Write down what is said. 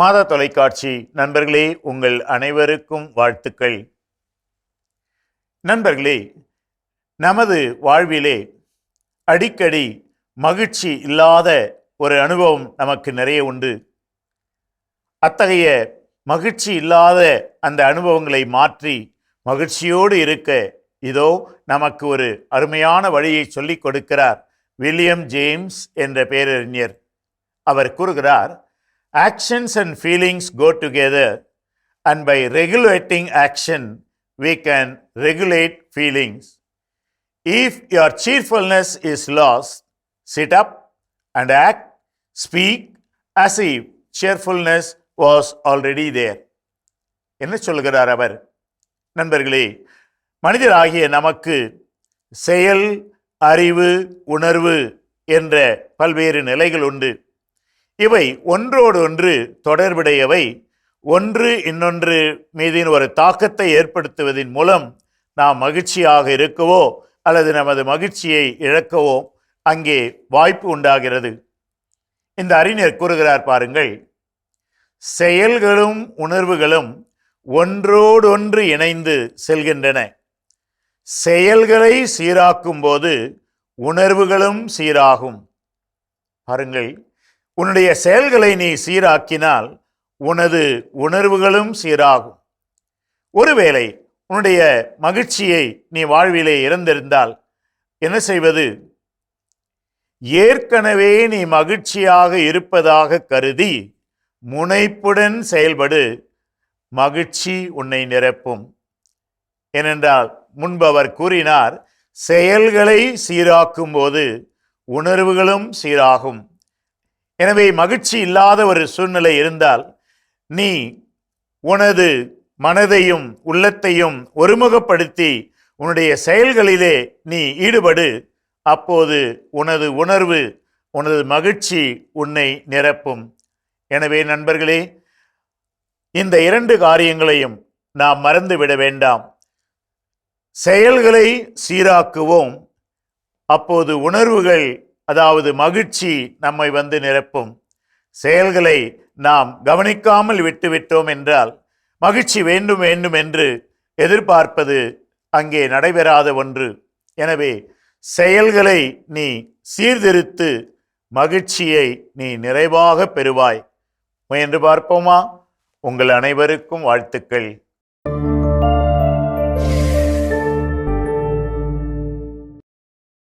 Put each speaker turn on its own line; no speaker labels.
மாத தொலைக்காட்சி நண்பர்களே உங்கள் அனைவருக்கும் வாழ்த்துக்கள். நண்பர்களே நமது வாழ்விலே அடிக்கடி மகிழ்ச்சி இல்லாத ஒரு அனுபவம் நமக்கு நிறைய உண்டு. அத்தகைய மகிழ்ச்சி இல்லாத அந்த அனுபவங்களை மாற்றி மகிழ்ச்சியோடு இருக்க இதோ நமக்கு ஒரு அருமையான வழியை சொல்லிக் கொடுக்கிறார் வில்லியம் ஜேம்ஸ் என்ற பேரறிஞர். அவர் கூறுகிறார் actions and feelings go together and by regulating action we can regulate feelings if your cheerfulness is lost sit up and act speak as if cheerfulness was already there என்ன சொல்கிறார் அவர் நண்பர்களே மனிதராகிய நமக்கு செயல் அறிவு உணர்வு என்ற பல்வேறு நிலைகள் உண்டு இவை ஒன்றோடு ஒன்று தொடர்புடையவை. ஒன்று இன்னொன்று மீதின் ஒரு தாக்கத்தை ஏற்படுத்துவதன் மூலம் நாம் மகிழ்ச்சியாக இருக்கவோ அல்லது நமது மகிழ்ச்சியை இழக்கவோ அங்கே வாய்ப்பு உண்டாகிறது. இந்த அறிஞர் கூறுகிறார் பாருங்கள். செயல்களும் உணர்வுகளும் ஒன்றோடொன்று இணைந்து செல்கின்றன. செயல்களை சீராக்கும் போது உணர்வுகளும் சீராகும். பாருங்கள். உன்னுடைய செயல்களை நீ சீராக்கினால் உனது உணர்வுகளும் சீராகும். ஒருவேளை உன்னுடைய மகிழ்ச்சியை நீ வாழ்விலே இறந்திருந்தால் என்ன செய்வது? ஏற்கனவே நீ மகிழ்ச்சியாக இருப்பதாக கருதி முனைப்புடன் செயல்படு. மகிழ்ச்சி உன்னை நிரப்பும். ஏனென்றால் முன்பு அவர் கூறினார் செயல்களை சீராக்கும் போது உணர்வுகளும் சீராகும். எனவே மகிழ்ச்சி இல்லாத ஒரு சூழ்நிலை இருந்தால் நீ உனது மனதையும் உள்ளத்தையும் ஒருமுகப்படுத்தி உன்னுடைய செயல்களிலே நீ ஈடுபடு. அப்போது உனது உணர்வு உனது மகிழ்ச்சி உன்னை நிரப்பும். எனவே நண்பர்களே இந்த இரண்டு காரியங்களையும் நாம் மறந்துவிட வேண்டாம். செயல்களை சீராக்குவோம். அப்போது உணர்வுகள் அதாவது மகிழ்ச்சி நம்மை வந்து நிரப்பும். செயல்களை நாம் கவனிக்காமல் விட்டுவிட்டோம் என்றால் மகிழ்ச்சி வேண்டும் வேண்டும் என்று எதிர்பார்ப்பது அங்கே நடைபெறாத ஒன்று. எனவே செயல்களை நீ சீர்திருத்து மகிழ்ச்சியை நீ நிறைவாக பெறுவாய். முயன்று பார்ப்போமா? உங்கள் அனைவருக்கும் வாழ்த்துக்கள்.